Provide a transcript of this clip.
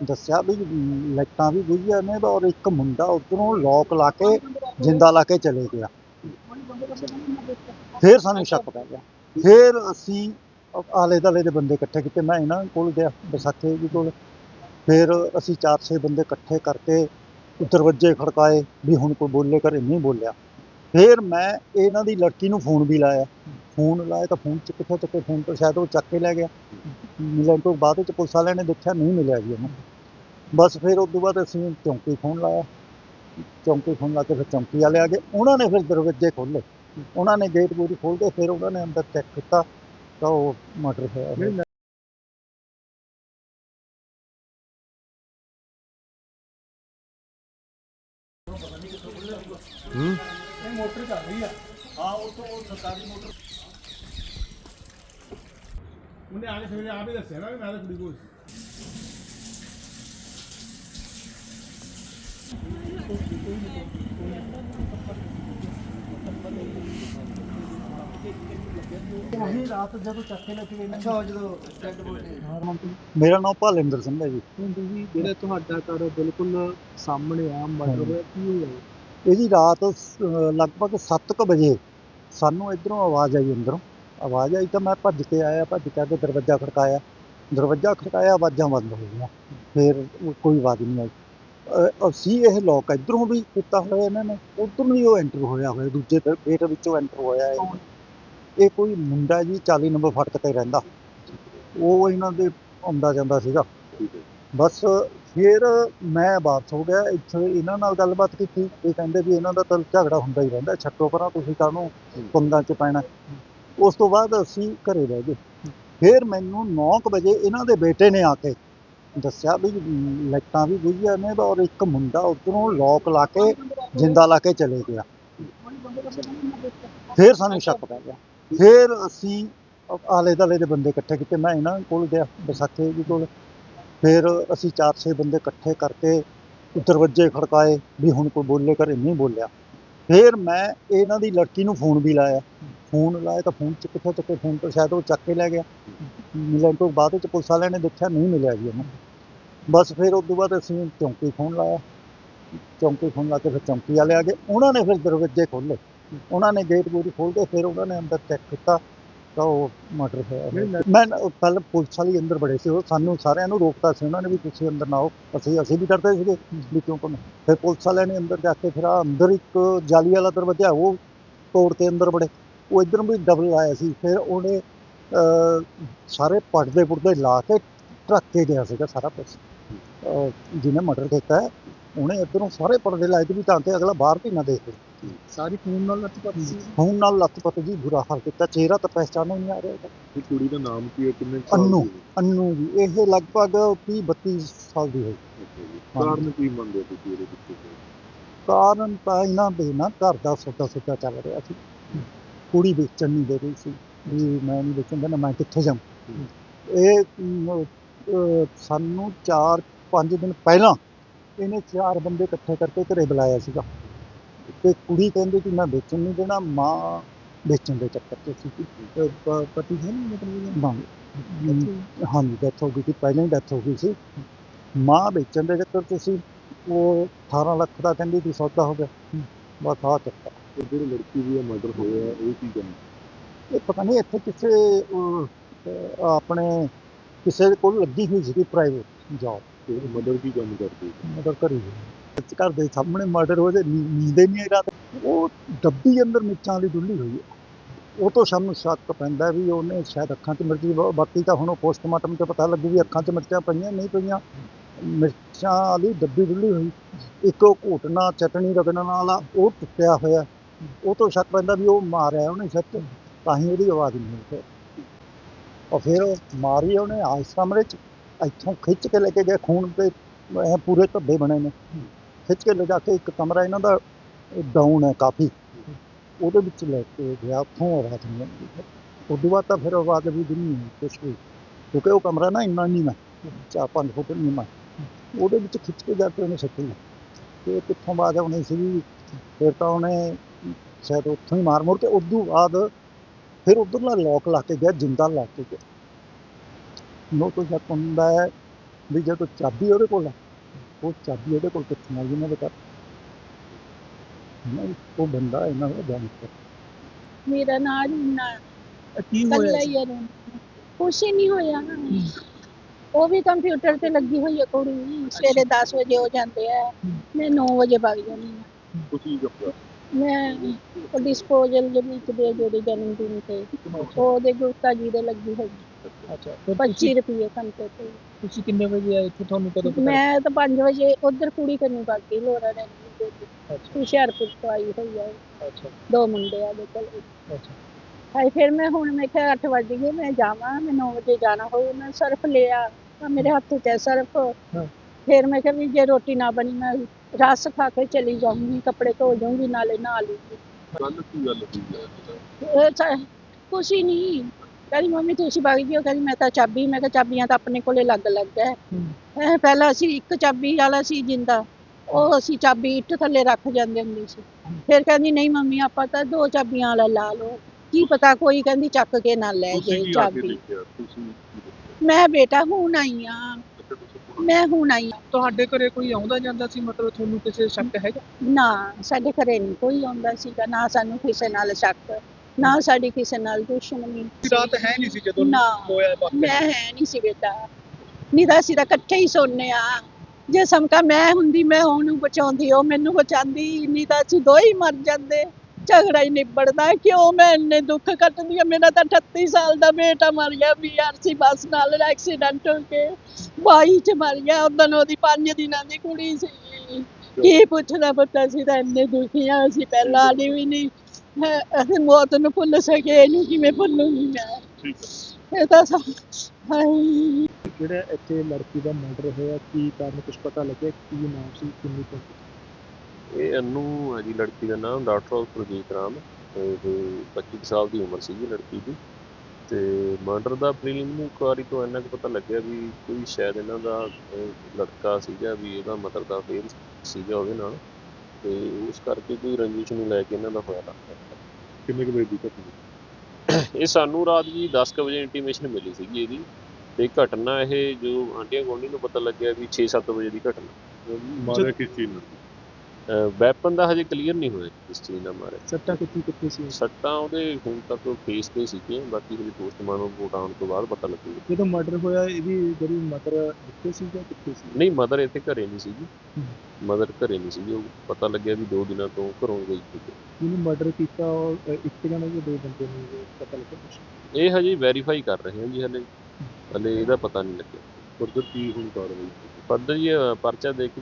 ਦੱਸਿਆ ਵੀ ਲਾਈਟਾਂ ਵੀ ਬੁਝੀਆਂ ਨੇ ਔਰ ਇੱਕ ਮੁੰਡਾ ਉਧਰੋਂ ਲੋਕ ਲਾ ਕੇ ਜਿੰਦਾ ਲਾ ਕੇ ਚਲੇ ਗਿਆ। ਫਿਰ ਸਾਨੂੰ ਸ਼ੱਕ ਪੈ ਗਿਆ। ਫਿਰ ਅਸੀਂ ਆਲੇ ਦਾਲੇ ਦੇ ਬੰਦੇ ਇਕੱਠੇ ਕੀਤੇ। ਮੈਂ ਇਹਨਾਂ ਕੋਲ ਗਿਆ, ਵਿਸਾਖੇ ਜੀ ਕੋਲ। ਫਿਰ ਅਸੀਂ ਚਾਰ ਛੇ ਬੰਦੇ ਇਕੱਠੇ ਕਰਕੇ ਦਰਵਾਜ਼ੇ ਖੜਕਾਏ ਵੀ ਹੁਣ ਕੋਈ ਬੋਲੇ ਘਰੇ ਨਹੀਂ ਬੋਲਿਆ। ਫਿਰ ਮੈਂ ਇਹਨਾਂ ਦੀ ਲੜਕੀ ਨੂੰ ਫੋਨ ਵੀ ਲਾਇਆ। ਫੋਨ ਲਾਇਆ ਤਾਂ ਫੋਨ ਚ ਕਿੱਥੇ ਚੱਕੇ ਫੋਨ ਤੋਂ ਸ਼ਾਇਦ ਉਹ ਚੱਕ ਕੇ ਲੈ ਗਿਆ। ਮਿਲਣ ਤੋਂ ਬਾਅਦ ਵਿੱਚ ਪੁਲਿਸ ਵਾਲਿਆਂ ਨੇ ਦੇਖਿਆ ਨਹੀਂ ਮਿਲਿਆ ਜੀ ਉਹਨੂੰ। ਬਸ ਫਿਰ ਉਸ ਤੋਂ ਬਾਅਦ ਅਸੀਂ ਚੌਂਕੀ ਫੋਨ ਲਾਇਆ। ਚੌਂਕੀ ਫੋਨ ਲਾ ਕੇ ਫਿਰ ਚੌਂਕੀ ਵਾਲੇ ਆ ਗਏ। ਉਹਨਾਂ ਨੇ ਫਿਰ ਦਰਵਾਜ਼ੇ ਖੋਲ੍ਹੇ। ਉਹਨਾਂ ਨੇ ਗੇਟ ਗੂਟ ਖੋਲ੍ਹ ਕੇ ਫਿਰ ਉਹਨਾਂ ਨੇ ਅੰਦਰ ਚੈੱਕ ਕੀਤਾ ਤਾਂ ਉਹ ਮਰਡਰ ਹੋਇਆ। ਉਹਨੇ ਆ। ਕੇ ਸਵੇਰੇ ਆਪ ਹੀ ਦੱਸਿਆ ਨਾ ਵੀ ਮੈਂ ਤਾਂ ਕੁੜੀ ਕੋਲ ਸੀ। ਉਹੀ ਰਾਤ ਜਦੋਂ ਚੱਕੇ ਲੈ ਕੇ ਅੱਛਾ ਜਦੋਂ ਡੈਡ ਬੋਡੀ ਮੇਰਾ ਨਾਮ ਭਾਲਿੰਦਰ ਸਿੰਘ ਹੈ ਜੀ। ਜਿਹੜਾ ਤੁਹਾਡਾ ਘਰ ਬਿਲਕੁਲ ਸਾਹਮਣੇ ਆ ਮਰਡਰ ਹੋਇਆ ਕੀ ਹੋਇਆ? ਇਹਦੀ ਰਾਤ ਸ- ਲਗਭਗ 7:00 ਵਜੇ ਸਾਨੂੰ ਇਧਰੋਂ ਆਵਾਜ਼ ਆਈ ਅੰਦਰੋਂ। ਆਵਾਜ਼ ਆਈ ਤਾਂ ਮੈਂ ਭੱਜ ਕੇ ਆਇਆ ਭੱਜ ਕੇ ਆ ਕੇ ਦਰਵਾਜ਼ਾ ਖੜਕਾਇਆ। ਦਰਵਾਜ਼ਾ ਖੜਕਾਇਆ ਆਵਾਜ਼ਾਂ ਬੰਦ ਹੋ ਗਈਆਂ। ਫਿਰ ਕੋਈ ਆਵਾਜ਼ ਨਹੀਂ ਆਈ। ਅ- ਅਸੀਂ ਇਹ ਲੋਕ ਇਧਰੋਂ ਵੀ ਕੀਤਾ ਹੋਇਆ ਇਹਨਾਂ ਨੇ ਉਧਰੋਂ ਵੀ ਉਹ ਐਂਟਰ ਹੋਇਆ ਹੋਇਆ ਦੂਜੇ ਗੇਟ ਵਿੱਚੋਂ ਐਂਟਰ ਹੋਇਆ ਹੈ ਇਹ ਕੋਈ ਮੁੰਡਾ ਜੀ 40 ਨੰਬਰ ਫਟਕ ਤੇ ਰਹਿੰਦਾ। ਉਹ ਇਹਨਾਂ ਦੇ ਆਉਂਦਾ ਜਾਂਦਾ ਸੀਗਾ। ਬਸ ਫਿਰ ਮੈਂ ਵਾਪਸ ਹੋ ਗਿਆ ਇੱਥੇ ਇਹਨਾਂ ਨਾਲ ਗੱਲਬਾਤ ਕੀਤੀ। ਇਹ ਕਹਿੰਦੇ ਵੀ ਇਹਨਾਂ ਦਾ ਤਾਂ ਝਗੜਾ ਹੁੰਦਾ ਹੀ ਰਹਿੰਦਾ ਛੱਡੋ ਪਰਾਂ ਤੁਸੀਂ ਕਾਹਨੂੰ ਪੰਗਾਂ 'ਚ ਪੈਣਾ। ਉਸ ਤੋਂ ਬਾਅਦ ਅਸੀਂ ਘਰੇ ਰਹਿ ਗਏ। ਫਿਰ ਮੈਨੂੰ 9:00 ਵਜੇ ਇਹਨਾਂ ਦੇ ਬੇਟੇ ਨੇ ਆ ਕੇ ਦੱਸਿਆ ਵੀ ਲਾਈਟਾਂ ਵੀ ਬੁਝੀਆਂ ਨੇ ਔਰ ਇੱਕ ਮੁੰਡਾ ਉਧਰੋਂ ਲੋਕ ਲਾ ਕੇ ਜਿੰਦਾ ਲਾ ਕੇ ਚਲੇ ਗਿਆ। ਫਿਰ ਸਾਨੂੰ ਸ਼ੱਕ ਪੈ ਗਿਆ। ਫਿਰ ਅਸੀਂ ਆਲੇ ਦਾਲੇ ਦੇ ਬੰਦੇ ਇਕੱਠੇ ਕੀਤੇ। ਮੈਂ ਇਹਨਾਂ ਕੋਲ ਗਿਆ, ਵਿਸਾਖੇ ਜੀ ਕੋਲ। ਫਿਰ ਅਸੀਂ ਚਾਰ ਛੇ ਬੰਦੇ ਇਕੱਠੇ ਕਰਕੇ ਦਰਵਾਜ਼ੇ ਖੜਕਾਏ ਵੀ ਹੁਣ ਕੋਈ ਬੋਲੇ ਘਰੇ ਨਹੀਂ ਬੋਲਿਆ। ਫਿਰ ਮੈਂ ਇਹਨਾਂ ਦੀ ਲੜਕੀ ਨੂੰ ਫੋਨ ਵੀ ਲਾਇਆ। ਫੋਨ ਲਾਇਆ ਤਾਂ ਫੋਨ ਚ ਕਿੱਥੋਂ ਚੱਕੇ ਫੋਨ ਤੋਂ ਸ਼ਾਇਦ ਉਹ ਚੱਕ ਕੇ ਲੈ ਗਿਆ। ਮਿਲਣ ਤੋਂ ਬਾਅਦ ਵਿੱਚ ਪੁਲਿਸ ਵਾਲਿਆਂ ਨੇ ਦੇਖਿਆ ਨਹੀਂ ਮਿਲਿਆ ਜੀ ਉਹਨੂੰ। ਬਸ ਫਿਰ ਉਸ ਤੋਂ ਬਾਅਦ ਅਸੀਂ ਚੌਂਕੀ ਫੋਨ ਲਾਇਆ। ਚੌਂਕੀ ਫੋਨ ਲਾ ਕੇ ਫਿਰ ਚੌਂਕੀ ਵਾਲੇ ਆ ਗਏ। ਉਹਨਾਂ ਨੇ ਫਿਰ ਦਰਵਾਜ਼ੇ ਖੋਲ੍ਹੇ। ਉਹਨਾਂ ਨੇ ਗੇਟ ਗੂਟ ਖੋਲ੍ਹ ਕੇ ਫਿਰ ਉਹਨਾਂ ਨੇ ਅੰਦਰ ਚੈੱਕ ਕੀਤਾ ਤਾਂ ਉਹ ਮਰਡਰ ਹੋਇਆ। ਮੈਂ ਪਹਿਲਾਂ ਪੁਲਿਸ ਵਾਲੀ ਅੰਦਰ ਬੜੇ ਸੀ। ਉਹ ਸਾਨੂੰ ਸਾਰਿਆਂ ਨੂੰ ਰੋਕਤਾ ਸੀ। ਉਹਨਾਂ ਨੇ ਵੀ ਤੁਸੀਂ ਅੰਦਰ ਨਾ ਆਓ। ਅਸੀਂ ਅਸੀਂ ਵੀ ਡਰਦੇ ਸੀਗੇ ਵੀ ਕਿਉਂ ਕਰਨਾ ਫਿਰ ਪੁਲਿਸ ਵਾਲਿਆਂ ਨੇ ਅੰਦਰ ਜਾ ਕੇ ਫਿਰ ਆਹ ਅੰਦਰ ਇੱਕ ਜਾਲੀ ਵਾਲਾ ਦਰਵਾਜ਼ਾ ਉਹ ਤੋੜ ਕੇ ਅੰਦਰ ਬੜੇ। ਉਹ ਇੱਧਰ ਵੀ ਡਬਲ ਆਇਆ ਸੀ ਫਿਰ ਉਹਨੇ ਅਹ, ਸਾਰੇ ਪਰਦੇ ਪੁਰਦੇ ਲਾ ਕੇ ਢੱਕ ਕੇ ਗਿਆ ਸੀਗਾ ਸਾਰਾ ਕੁਛ ਅਹ, ਜਿਹਨੇ ਮਰਡਰ ਕੀਤਾ ਹੈ, ਉਹਨੇ ਇੱਧਰੋਂ ਸਾਰੇ ਪਰਦੇ ਲਾਏ ਤੇ ਵੀ ਤਾਂ ਕਿ ਅਗਲਾ ਬਾਹਰ ਵੀ ਨਾ ਦੇਖੇ ਸਾਰੀ ਖੂਨ ਨਾਲ ਲੱਤ ਸੀ ਹੁਣ ਨਾਲ ਲੱਤ ਜੀ ਬੁਰਾ ਹਾਲ ਕੀਤਾ ਚਿਹਰਾ ਤਾਂ ਪਹਿਚਾਨ ਹੀ ਨਹੀਂ ਆ ਰਿਹਾ। ਇਹ ਕੁੜੀ ਦਾ ਨਾਮ ਕੀ ਹੈ ਕਿੰਨੇ ਸਾਲ ਅੰਨੂ? ਅੰਨੂ ਜੀ ਇਹ ਲਗਭਗ 30 32 ਸਾਲ ਦੀ ਹੋਈ। ਕਾਰਨ ਕੀ ਮੰਨਦੇ ਤੁਸੀਂ ਇਹਦੇ ਪਿੱਛੇ? ਕਾਰਨ ਤਾਂ ਇਹਨਾਂ ਦੇ ਨਾ ਘਰ ਦਾ ਸੌਦਾ ਸੌਦਾ ਚੱਲ ਰਿਹਾ ਸੀ ਕੁੜੀ ਵੇਚਣ ਨਹੀਂ ਦੇ ਰਹੀ ਸੀ ਵੀ ਮੈਂ ਨਹੀਂ ਵੇਚਣ ਦੇਣਾ ਮੈਂ ਕਿੱਥੇ ਜਾਵਾਂ? ਇਹ ਅਹ, ਸਾਨੂੰ 4-5 ਦਿਨ ਪਹਿਲਾਂ ਇਹਨੇ ਚਾਰ ਬੰਦੇ ਇਕੱਠੇ ਕਰਕੇ ਘਰੇ ਬੁਲਾਇਆ ਸੀਗਾ। ਤੇ ਕੁੜੀ ਕਹਿੰਦੀ ਕਿ ਮੈਂ ਵੇਚਣ ਨਹੀਂ ਦੇਣਾ ਮਾਂ ਵੇਚਣ ਦੇ ਚੱਕਰ 'ਚ ਸੀ ਅਹ ਪ- ਪਤੀ ਹੈ ਨਹੀਂ ਮਤਲਬ ਮਾਂ ਹਾਂਜੀ ਡੈਥ ਹੋ ਗਈ ਸੀ ਪਹਿਲਾਂ ਹੀ ਡੈਥ ਹੋ ਗਈ ਸੀ। ਮਾਂ ਵੇਚਣ ਦੇ ਚੱਕਰ 'ਚ ਸੀ ਉਹ 18 ਲੱਖ ਦਾ ਕਹਿੰਦੀ ਸੀ ਸੌਦਾ ਹੋ ਗਿਆ। ਬਸ ਆਹ ਚੱਕਰ। ਤੇ ਜਿਹੜੀ ਲੜਕੀ ਦੀ ਮਰਡਰ ਹੋਇਆ ਇਹ ਕੀ ਕਹਿੰਦੇ ਇਹ ਪਤਾ ਨਹੀਂ ਇੱਥੇ ਕਿਸੇ ਅਹ, ਆਪਣੇ ਕਿਸੇ ਦੇ ਕੋਲ ਲੱਗੀ ਹੋਈ ਸੀ ਪ੍ਰਾਈਵੇਟ ਜੌਬ ਤੇ ਮਰਡਰ ਕੀ ਕੰਮ ਕਰਦੀ ਮਦਰ ਕਰੀ ਇਸ ਘਰ ਦੇ ਸਾਹਮਣੇ ਮਰਡਰ ਹੋ ਜੇ ਨੀਂਦੇ ਨਹੀਂ ਆਈ ਰਾਤ ਉਹ ਡੱਬੀ ਅੰਦਰ ਮਿਰਚਾਂ ਵਾਲੀ ਡੁੱਲੀ ਹੋਈ ਹੈ। ਉਹ ਤੋਂ ਸਾਨੂੰ ਸ਼ੱਕ ਪੈਂਦਾ ਵੀ ਉਹਨੇ ਸ਼ਾਇਦ ਅੱਖਾਂ 'ਚ ਮਿਰਚੀ ਬ- ਬਾਕੀ ਤਾਂ ਹੁਣ ਉਹ ਪੋਸਟਮਾਰਟਮ 'ਤੇ ਪਤਾ ਲੱਗੂ ਵੀ ਅੱਖਾਂ 'ਚ ਮਿਰਚਾਂ ਪਈਆਂ ਨਹੀਂ ਪਈਆਂ। ਮਿਰਚਾਂ ਵਾਲੀ ਡੱਬੀ ਡੁੱਲੀ ਹੋਈ। ਇੱਕ ਉਹ ਘੋਟਣਾ ਚਟਣੀ ਰਗੜਨ ਵਾਲਾ ਉਹ ਟੁੱਟਿਆ ਹੋਇਆ। ਉਹ ਤੋਂ ਸ਼ੱਕ ਪੈਂਦਾ ਵੀ ਉਹ ਮਾਰਿਆ ਉਹਨੇ ਸੱਚ ਤਾਂ ਹੀ ਉਹਦੀ ਆਵਾਜ਼ ਨਹੀਂ ਹੋਈ ਫਿਰ। ਔਰ ਫਿਰ ਮਾਰੀ ਉਹਨੇ ਆਸ ਕਮਰੇ 'ਚ, ਇੱਥੋਂ ਖਿੱਚ ਕੇ ਲੈ ਕੇ ਗਏ, ਖੂਨ ਤੇ ਐਂ ਪੂਰੇ ਧੱਬੇ ਬਣੇ ਨੇ। ਖਿੱਚ ਕੇ ਲਿਜਾ ਕੇ ਇੱਕ ਕਮਰਾ ਇਹਨਾਂ ਦਾ ਡਾਊਨ ਹੈ ਕਾਫੀ। ਉਹਦੇ ਵਿੱਚ ਲੈ ਕੇ ਗਿਆ, ਉੱਥੋਂ ਆਵਾਜ਼ ਨਹੀਂ ਆਉਂਦੀ। ਫਿਰ ਉਦੋਂ ਬਾਅਦ ਤਾਂ ਫਿਰ ਆਵਾਜ਼ ਵੀ ਨਹੀਂ, ਕੁਛ ਵੀ। ਕਿਉਂਕਿ ਉਹ ਕਮਰਾ ਨਾ ਇੰਨਾ ਨਹੀਂ ਮੈਂ ਚਾਰ ਪੰਜ ਫੁੱਟ ਨਹੀਂ ਮੈਂ ਉਹਦੇ ਵਿੱਚ ਖਿੱਚ ਕੇ ਜਾ ਕੇ ਉਹਨੇ ਸੱਟੀ ਤੇ ਕਿੱਥੋਂ ਬਾਅਦ ਆਉਣੀ ਸੀ ਫਿਰ ਤਾਂ ਉਹਨੇ ਸ਼ਾਇਦ ਉੱਥੋਂ ਹੀ ਮਾਰ ਮੁਰ ਕੇ ਉਦੋਂ ਬਾਅਦ ਫਿਰ ਉਧਰਲਾ ਲੋਕ ਲਾ ਕੇ ਗਿਆ ਜਿੰਦਾ ਲਾ ਕੇ ਗਿਆ। ਨੋ ਤੋਂ ਸ਼ੱਕ ਹੁੰਦਾ ਹੈ ਵੀ ਜਦੋਂ ਚਾਬੀ ਉਹਦੇ ਕੋਲ ਉਹ ਚਾਬੀ ਉਹਦੇ ਕੋਲ ਕਿੱਥੋਂ ਆ ਗਈ ਦੇ ਘਰ? ਨਹੀਂ, ਉਹ ਬੰਦਾ ਇਹਨਾਂ ਦਾ ਜਾਣਦਾ ਮੇਰਾ ਨਾਂ ਨਾ ਕੀ ਹੋਇਆ ਸੀ? ਕੁਛ ਹੀ ਨਹੀਂ ਹੋਇਆ। ਉਹ ਵੀ ਕੰਪਿਊਟਰ ਤੇ ਲੱਗੀ ਹੋਈ ਹੈ ਕੁੜੀ ਸਵੇਰੇ 10 ਵਜੇ ਹੋ ਜਾਂਦੇ ਆ। ਮੈਂ 9 ਵਜੇ ਵਗ ਜਾਂਦੀ ਹਾਂ ਤੁਸੀਂ ਜੱਪਾ ਮੈਂ ਡਿਸਪੋਜ਼ਲ ਦੇ ਵਿੱਚ ਦੇ ਜਿਹੜੇ ਜਨਮ ਦਿਨ ਤੇ ਉਹਦੇ ਗੁਪਤਾ ਜੀ ਦੇ ਲੱਗੀ ਹੋਈ। ਅੱਛਾ ਫਿਰ 25 ਰੁਪਏ ਘੰਟੇ ਤੇ ਤੁਸੀਂ ਕਿੰਨੇ ਵਜੇ ਆਏ ਇੱਥੇ? ਤੁਹਾਨੂੰ ਕਦੋਂ ਪਤਾ ਮੈਂ ਤਾਂ 5 ਵਜੇ ਉਧਰ ਕੁੜੀ ਕਰਨੀ ਬਾਕੀ ਲੋਰਾ ਨੇ ਅੱਛਾ। ਹੁਸ਼ਿਆਰਪੁਰ ਤੋਂ ਆਈ ਹੋਈ ਹੈ ਅੱਛਾ। ਦੋ ਮੁੰਡੇ ਆ ਦੇ ਕੋਲ। ਅੱਛਾ। ਹਾਏ ਫਿਰ ਮੈਂ ਹੁਣ ਮੈਂ ਕਿਹਾ 8 ਵਜ ਗਏ ਮੈਂ ਜਾਵਾਂ ਮੈਂ 9 ਵਜੇ ਜਾਣਾ ਹੋਊ ਮੈਂ ਸਰਫ ਲਿਆ ਤਾਂ ਮੇਰੇ ਹੱਥ 'ਚ ਹੈ ਸਰਫ। ਹਾਂ। ਫਿਰ ਮੈਂ ਕਿਹਾ ਵੀ ਜੇ ਰੋਟੀ ਨਾ ਬਣੀ ਮੈਂ ਰਸ ਖਾ ਕੇ ਚਲੀ ਜਾਊਂਗੀ ਕੱਪੜੇ ਧੋ ਜਾਊਂਗੀ ਨਾਲੇ ਨਹਾ ਲੂੰਗੀ ਗੱਲ ਕੀ ਗੱਲ ਹੋਈ ਹੈ ਇਹ ਤਾਂ ਕੁਛ ਹੀ ਨਹੀਂ। ਕਹਿੰਦੀ ਮੰਮੀ ਤੁਸੀਂ ਵਗ ਜਿਓ। ਕਹਿੰਦੀ ਮੈਂ ਤਾਂ ਚਾਬੀ ਮੈਂ ਕਿਹਾ ਚਾਬੀਆਂ ਤਾਂ ਆਪਣੇ ਕੋਲੇ ਲੱਗ ਲੱਗ ਹੈ। ਇਹ ਪਹਿਲਾਂ ਅਸੀਂ ਇੱਕ ਚਾਬੀ ਵਾਲਾ ਸੀ ਜਿੰਦਾ। ਉਹ ਅਸੀਂ ਚਾਬੀ ਇੱਟ ਥੱਲੇ ਰੱਖ ਜਾਂਦੇ ਹੁੰਦੇ ਸੀ। ਫਿਰ ਕਹਿੰਦੀ ਨਹੀਂ ਮੰਮੀ ਆਪਾਂ ਤਾਂ ਦੋ ਚਾਬੀਆਂ ਵਾਲਾ ਲਾ ਲਓ। ਕੀ ਪਤਾ ਕੋਈ ਕਹਿੰਦੀ ਚੱਕ ਕੇ ਨਾ ਲੈ ਤੁਸੀਂ ਜੇ ਕੀ ਆ ਕੇ ਚਾਬੀ। ਦੇਖਿਆ? ਤੁਸੀਂ ਕੀ ਦੇਖਿਆ? ਮੈਂ ਬੇਟਾ ਹੁਣ ਆਈ ਆ। ਮੈਂ ਹੁਣ ਆਈ ਆਂ। ਤੁਹਾਡੇ ਘਰੇ ਕੋਈ ਆਉਂਦਾ ਜਾਂਦਾ ਸੀ? ਮਤਲਬ ਤੁਹਾਨੂੰ ਕਿਸੇ ਸ਼ੱਕ ਹੈਗਾ? ਨਾ ਸਾਡੇ ਘਰੇ ਨਹੀਂ ਕੋਈ ਆਉਂਦਾ ਸੀਗਾ। ਨਾ ਸਾਨੂੰ ਕਿਸੇ ਨਾਲ ਸ਼ੱਕ ਨਾ ਸਾਡੀ ਕਿਸੇ ਨਾਲ ਦੁਸ਼ਮਣੀ। ਰਾਤ ਹੈ ਨਹੀਂ ਸੀ ਜਦੋਂ ਨਾ। ਹੋਇਆ ਵਾਕਿਆ? ਮੈਂ ਹੈ ਨਹੀਂ ਸੀ ਬੇਟਾ। ਨਹੀਂ ਤਾਂ ਅਸੀਂ ਤਾਂ ਇਕੱਠੇ ਹੀ ਸੋਨੇ ਆ ਜੇ ਸਮਕਾ ਮੈਂ ਹੁੰਦੀ ਮੈਂ ਉਹਨੂੰ ਬਚਾਉਂਦੀ ਉਹ ਮੈਨੂੰ ਬਚਾਉਂਦੀ ਨਹੀਂ ਤਾਂ ਅਸੀਂ ਦੋ ਹੀ ਮਰ ਜਾਂਦੇ। ਝਗੜਾ ਹੀ ਨਿਬੜਦਾ ਕਿਉਂ ਮੈਂ ਇੰਨੇ ਦੁੱਖ ਕੱਟਦੀ ਆ ਮੇਰਾ ਤਾਂ 38 ਸਾਲ ਦਾ ਬੇਟਾ ਮਰ ਗਿਆ ਬੀਆਰਸੀ ਬੱਸ ਨਾਲ ਐਕਸੀਡੈਂਟ ਹੋ ਕੇ। 22 ਚ ਮਰ ਗਿਆ ਉਦੋਂ ਉਹਦੀ 5 ਦਿਨਾਂ ਦੀ ਕੁੜੀ ਸੀ। ਕੀ ਪੁੱਛਣਾ ਪਤਾ ਸੀ ਤਾਂ ਇੰਨੇ ਦੁਖੀ ਆ ਅਸੀਂ ਪਹਿਲਾਂ ਵਾਲੀ ਵੀ ਨਹੀਂ। ਅਸੀਂ ਮੌਤ ਨੂੰ ਭੁੱਲ ਸਕੇ ਇਹਨੂੰ ਕਿਵੇਂ ਭੁੱਲੂਗੀ ਮੈਂ? ਇਹ ਤਾਂ ਸਭ ਹਾਏ। ਜਿਹੜਾ ਇੱਥੇ ਲੜਕੀ ਦਾ ਮਰਡਰ ਹੋਇਆ ਕੀ ਕਾਰਨ ਕੁਝ ਪਤਾ ਲੱਗਿਆ? ਕੀ ਨਾਮ ਸੀ ਕਿੰਨੀ ਕੁ ਇਹ ਅਨੂ ਹੈ ਜੀ ਲੜਕੀ ਦਾ ਨਾਮ ਡਾਕਟਰ ਪ੍ਰਜੀਤ ਰਾਮ। ਇਹ 25 ਕੁ ਸਾਲ ਦੀ ਉਮਰ ਸੀਗੀ ਲੜਕੀ ਦੀ। ਤੇ ਮਰਡਰ ਦਾ ਪ੍ਰੀਲਿਮਿਨਰੀ ਇਨਕੁਆਰੀ ਤੋਂ ਇੰਨਾ ਕੁ ਪਤਾ ਲੱਗਿਆ ਵੀ ਕੋਈ ਸ਼ਾਇਦ ਇਹਨਾਂ ਦਾ ਲੜਕਾ ਸੀਗਾ ਵੀ ਇਹਦਾ ਮਦਰ ਦਾ ਫੇਰ ਸੀਗਾ ਉਹਦੇ ਨਾਲ। ਤੇ ਉਸ ਕਰਕੇ ਕੋਈ ਰੰਜਿਸ਼ ਨੂੰ ਲੈ ਕੇ ਇਹਨਾਂ ਦਾ ਹੋਇਆ। ਲੱਗਦਾ ਕਿੰਨੇ ਕੁ ਵਜੇ ਦੀ ਘਟਨਾ? ਇਹ ਸਾਨੂੰ ਰਾਤ ਜੀ 10 ਕੁ ਵਜੇ ਇੰਟੀਮੇਸ਼ਨ ਮਿਲੀ ਸੀਗੀ ਇਹਦੀ। ਤੇ ਘਟਨਾ ਇਹ ਜੋ ਆਂਡੀਆਂ ਗੁਆਂਢੀ ਨੂੰ ਪਤਾ ਲੱਗਿਆ ਵੀ 6-7 ਵਜੇ ਦੀ ਘਟਨਾ। ਮਾਰਿਆ ਕਿਸ ਚੀਜ਼ ਨਾਲ? ਵੈਪਨ ਦਾ ਹਜੇ ਕਲੀਅਰ ਨਹੀਂ ਹੋਇਆ ਇਸ ਚੀਜ਼ ਦਾ ਮਾਰੇ। ਸੱਟਾਂ ਕਿੱਥੇ ਕਿੱਥੇ ਸੀ? ਸੱਟਾਂ ਉਹਦੇ ਹੁਣ ਤੱਕ ਫੇਸ ਤੇ ਸੀਗੀਆਂ ਬਾਕੀ ਹਜੇ ਪੋਸਟਮਾਰਟਮ ਰਿਪੋਰਟ ਆਉਣ ਤੋਂ ਬਾਅਦ ਪਤਾ ਲੱਗੂਗਾ ਜਦੋਂ ਮਰਡਰ ਹੋਇਆ ਇਹਦੀ ਜਿਹੜੀ ਮਦਰ ਕਿੱਥੇ ਸੀ ਜਾਂ ਕਿੱਥੇ ਸੀ? ਨਹੀਂ ਮਦਰ ਇੱਥੇ ਘਰੇ ਨਹੀਂ ਸੀਗੀ। ਮਦਰ ਘਰੇ ਨਹੀਂ ਸੀਗੀ ਉਹ ਪਤਾ ਲੱਗਿਆ ਵੀ ਦੋ ਦਿਨਾਂ ਤੋਂ ਘਰੋਂ ਗਈ ਸੀ। ਜਿਹਨੂੰ ਮਰਡਰ ਕੀਤਾ ਉਹ ਇੱਕ ਜਣਾ ਜਾਂ ਦੋ ਬੰਦੇ ਨੇ ਇਹ ਪਤਾ ਲੱਗਾ ਕੁਛ? ਇਹ ਹਜੇ ਵੈਰੀਫਾਈ ਕਰ ਰਹੇ ਹਾਂ ਜੀ ਹਲੇ। ਹਲੇ ਇਹਦਾ ਪਤਾ ਨਹੀਂ ਲੱਗਿਆ। ਫਰਦਰ ਕੀ ਹੁਣ ਕਾਰਵਾਈ। ਜੀ ਅਹ, ਪਰਚਾ ਦੇ ਕੇ